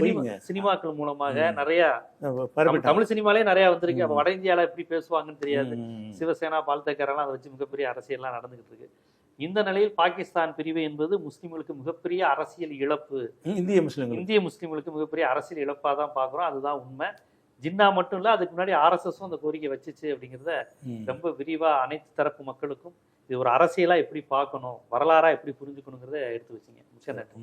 சினிமாக்கள் மூலமாக. நிறைய தமிழ் சினிமாலே நிறைய வந்திருக்கு அப்ப. வட இந்தியால எப்படி பேசுவாங்கன்னு தெரியாது. சிவசேனா பால்தேக்கரெல்லாம் அதை வச்சு மிகப்பெரிய அரசியல்லாம் நடந்துகிட்டு இருக்கு இந்த நிலையில் பாகிஸ்தான் பிரிவு என்பது முஸ்லிம்களுக்கு மிகப்பெரிய அரசியல் இழப்பு. இந்திய முஸ்லீம்கள் இந்திய முஸ்லிம்களுக்கு மிகப்பெரிய அரசியல் இழப்பா தான் பாக்குறோம் அதுதான் உண்மை. ஜின்னா மட்டும் இல்ல அதுக்கு முன்னாடி ஆர்எஸ்எஸும் அந்த கோரிக்கை வச்சுச்சு அப்படிங்கிறத. ரொம்ப விரிவா அனைத்து தரப்பு மக்களுக்கும் இது ஒரு அரசியலா எப்படி பார்க்கணும் வரலாறா எப்படி புரிஞ்சுக்கணுங்கிறத எடுத்து வச்சிங்க. மிச்ச நன்றி.